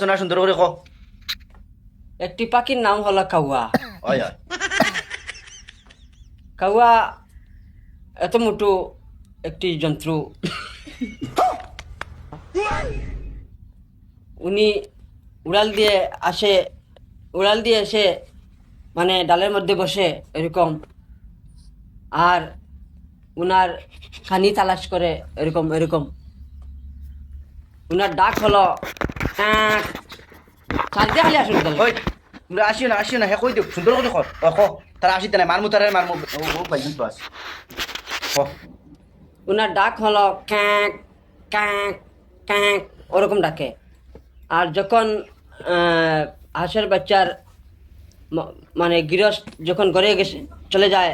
শোনা সুন্দর করে ক। একটি পাখির নাম হলো কাউয়া। হয় কাউয়া এত মোটো একটি জন্তু উনি উড়াল দিয়ে আসে উড়াল দিয়ে এসে মানে ডালের মধ্যে বসে এরকম। আর উনার খানি তালাশ করে এরকম এরকম। উনার ডাক হলো চারটে খালি আসুন তাহলে। ওই তোমরা আসিও না আসিও না হে কই দিও সুন্দর করে ক ও তারা আসিতে নাই মারমু তারা মারমু ও পাইছেন তো আছে ওনার ডাক হলো ক্যাঁক ক্যাঁক ক্যাঁক ওরকম ডাকে। আর যখন হাঁসের বাচ্চার মানে গৃহস্থ যখন ঘরে গেছে চলে যায়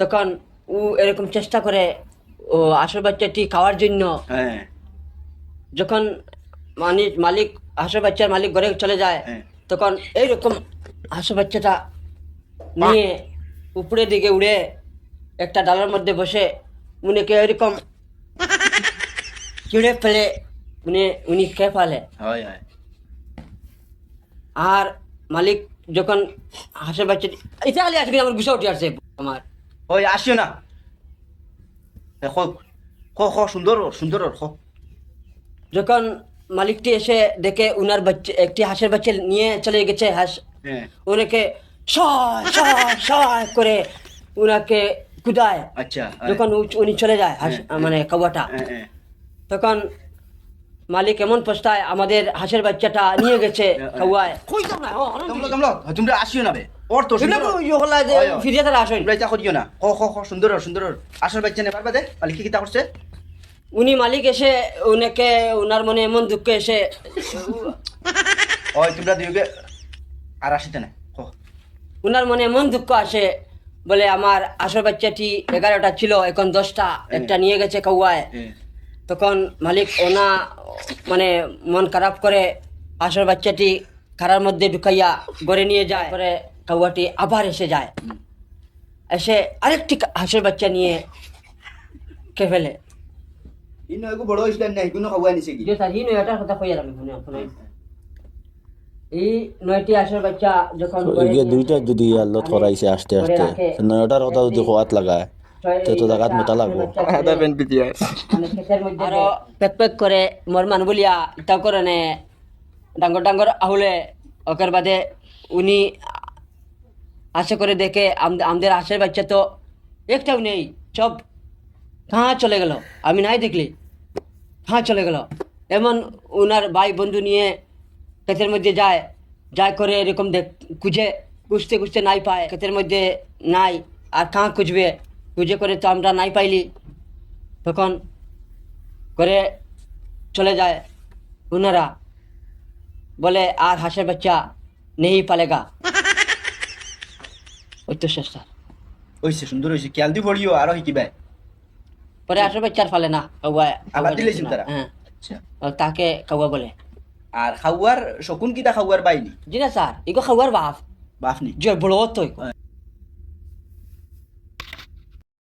তখন ও এরকম চেষ্টা করে ও হাঁসের বাচ্চাটি খাওয়ার জন্য হ্যাঁ। যখন মানে মালিক হাঁসের বাচ্চার মালিক ঘরে চলে যায়। হ্যাঁ। তখন এইরকম হাঁসের বাচ্চাটা নিয়ে উপরের দিকে উড়ে একটা ডালের মধ্যে বসে উনিকে এরকম চিড়ে ফেলে উনি উনি খেয়ে ফেলে? আর মালিক যখন হাঁসের বাচ্চা এটা আজকে আমার গুছা উঠে আসছে আমার। ওই আসিও না। ক ক সুন্দর সুন্দর ক যখন মালিকটি এসে দেখে উনার বাচ্চা একটি হাঁসের বাচ্চা নিয়ে চলে গেছে হাঁস। হ্যাঁ। ওনাকে সয় করে উনাকে কুদায়। আচ্ছা যখন উনি চলে যায় হাঁস- হ্যাঁ, মানে হ্যাঁ হ্যাঁ। তখন মালিক এমন পস্তায় আমাদের হাঁসের বাচ্চাটা নিয়ে গেছে হ্যাঁ, অনেক তোমরা? আসিও না ওর তো ইয়ে হলা যে হয়, হয়। ফিরিয়ে তারা আসেন। না। ক ক ক সুন্দর সুন্দর। আসল বাচ্চা নেবার বাদে মালিক কি কিতা করছে? উনি মালিক এসে উনাকে উনার মনে এমন দুঃখ এসে ওই তোমরা দুইকে আর আসিতে না উনার মনে এমন দুঃখ আসে বলে আমার আসল বাচ্চাটি এগারোটা ছিল এখন দশটা একটা নিয়ে গেছে কাউয়ায়। হ্যাঁ। তখন মালিক ওনা মানে মন খারাপ করে আসর বাচ্চাটি খারার মধ্যে ঢুকাইয়া গড়ে নিয়ে যায় পরে কাউয়াটি আবার এসে যায়। এসে আরেকটি হাঁসের বাচ্চা নিয়ে কে ফেলে। ইনো এগো বড় হইছিল না এগুলো খাওয়া নিছে কি? যে স্যার নয়টার কথা আমি শুনে এই নয়টি হাঁসের বাচ্চা যখন দুইটা যদি আল্লাহ থরাইছে আসতে আসতে নয়টার কথা যদি খোয়াত লাগায় তে তো এই জাগাত মোটা লাগবো। বাচ্চা ফেলে, মানে আরও পেক পেক করে মোর মান বলিয়া করে নে ডাঙ্গর ডাঙ্গর আহুলে ওকের বাদে উনি আশা করে দেখে আম- আমাদের আশের বাচ্চা তো একটাও নেই সব কাহা চলে গেল। আমি নাই দেখলি। কাহা চলে গেল। এমন ওনার ভাই বন্ধু নিয়ে ক্ষেতের মধ্যে যায় যায় করে এরকম দেখ খুঁজে খুঁজতে খুঁজতে নাই পায়। ক্ষেতের মধ্যে নাই আর কাহা খুঁজবে। খুঁজে করে তো আমরা নাই পাইলি। তখন করে চলে যায় ওনারা বলে আর হাঁসের বাচ্চা নেই পালেগা। ওই তো শেষ স্যার। হইছে সুন্দর হইছে খেয়াল দি পড়িও আরও শিকিবাই পরে আসবে বাচ্চার ফালে না কাউয়া আবার দিলেছেন তারা হ্যাঁ। আচ্ছা। তাকে কাউয়া বলে। আর খাওয়ার শকুন কিতা খাওয়ার বাইনি জি না স্যার এগো খাওয়ার বাফ নি? জয় বড় তো